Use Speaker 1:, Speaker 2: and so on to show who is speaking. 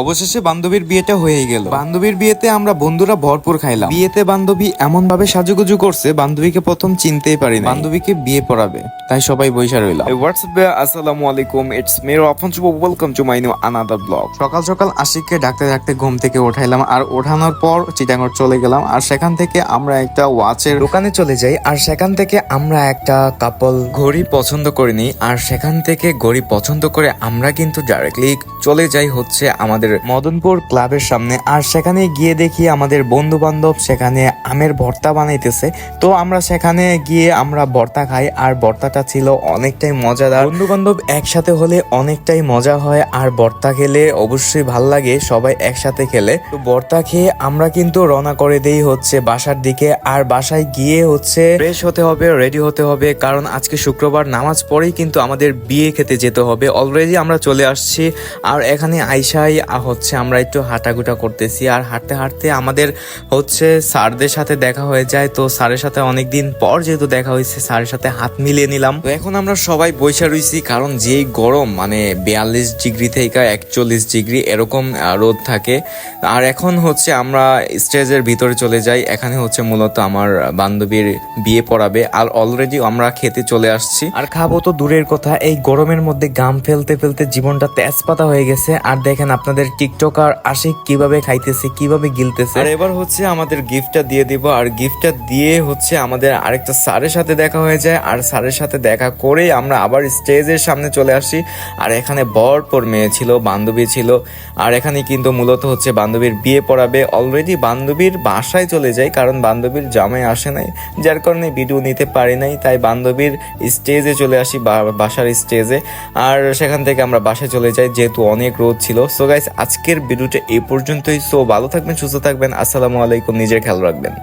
Speaker 1: অবশেষে বান্ধবীর বিয়েটা হয়ে গেল। বান্ধবীর বিয়েতে আমরা বন্ধুরা ভরপুর খাইলাম। বিয়েতে বান্ধবী এমন ভাবে সাজুগুজু করছে বান্ধবীকে প্রথম চিনতেই পারি না বান্ধবীকে বিয়ে পড়াবে তাই সবাই বৈশা রইলাম। হোয়াটসঅ্যাপ আসসালামু আলাইকুম। ইটস মের অফন শুভ welcome to my new another blog সকাল সকাল আশিককে ডাকতে ডাকতে ঘুম থেকে উঠাইলাম আর ওঠানোর পর চিটাঙ্গর চলে গেলাম আর সেখান থেকে আমরা একটা ওয়াচের দোকানে চলে যাই আর সেখান থেকে আমরা একটা কাপল ঘড়ি পছন্দ করে নিই আর সেখান থেকে ঘড়ি পছন্দ করে আমরা কিন্তু ডাইরেক্টলি চলে যাই হচ্ছে আমাদের মদনপুর ক্লাবের সামনে। আর সেখানে গিয়ে দেখি আমাদের বন্ধু বান্ধব সেখানে আমের ভর্তা বানাইতেছে। তো আমরা সেখানে গিয়ে আমরা ভর্তা খাই, আর ভর্তাটা ছিল অনেকটাই মজাদার। বন্ধু বান্ধব একসাথে হলে অনেকটাই মজা হয়, আর ভর্তা খেলে অবশ্যই ভালো লাগে, সবাই একসাথে খেলে। তো ভর্তা খেয়ে আমরা কিন্তু রওনা করে দেই হচ্ছে বাসার দিকে, আর বাসায় গিয়ে হচ্ছে ফ্রেশ হতে হবে রেডি হতে হবে, কারণ আজকে শুক্রবার নামাজ পড়েই কিন্তু আমাদের বিয়ে খেতে যেতে হবে। অলরেডি আমরা চলে আসছি, আর এখানে আইসাই হচ্ছে আমরা একটু হাঁটাগুটা করতেছি। আর হাঁটতে হাঁটতে আমাদের হচ্ছে স্যারদের সাথে দেখা হয়ে যায়। তো স্যারের সাথে অনেকদিন পর যেহেতু দেখা হয়েছে, স্যারের সাথে হাত মিলিয়ে নিলাম। তো এখন আমরা সবাই বৈশা রইছি, কারণ যেই গরম মানে বিয়াল্লিশ ডিগ্রি থেকে একচল্লিশ ডিগ্রি এরকম রোদ থাকে। আর এখন হচ্ছে আমরা স্টেজের ভিতরে চলে যাই। এখানে হচ্ছে মূলত আমার বান্ধবীর বিয়ে পড়াবে। আর অলরেডি আমরা খেতে চলে আসছি। আর খাব তো দূরের কথা, এই গরমের মধ্যে গাম ফেলতে ফেলতে জীবনটা তেজপাতা হয়ে গেছে। আর দেখেন আপনাদের টিকটক আর আশিক কীভাবে খাইতেছে, কীভাবে গিলতেছে। আর এবার হচ্ছে আমাদের গিফটটা দিয়ে দিব, আর গিফটটা দিয়ে হচ্ছে আমাদের আরেকটা স্যারের সাথে দেখা হয়ে যায়, আর স্যারের সাথে দেখা করে আমরা আবার স্টেজের সামনে চলে আসি। আর এখানে বরপর মেয়ে ছিল, বান্ধবী ছিল, আর এখানে কিন্তু মূলত হচ্ছে বান্ধবীর বিয়ে পড়াবে। অলরেডি বান্ধবীর বাসায় চলে যায় কারণ বান্ধবীর জামাই আসে নাই, যার কারণে ভিডিও নিতে পারি নাই, তাই বান্ধবীর স্টেজে চলে আসি বাসার স্টেজে। আর সেখান থেকে আমরা বাসায় চলে যাই, যেহেতু অনেক রোদ ছিল। সো আজকের ভিডিওটা এই পর্যন্তই। সো ভালো থাকবেন সুস্থ থাকবেন। আসসালামু আলাইকুম নিজের খেয়াল রাখবেন।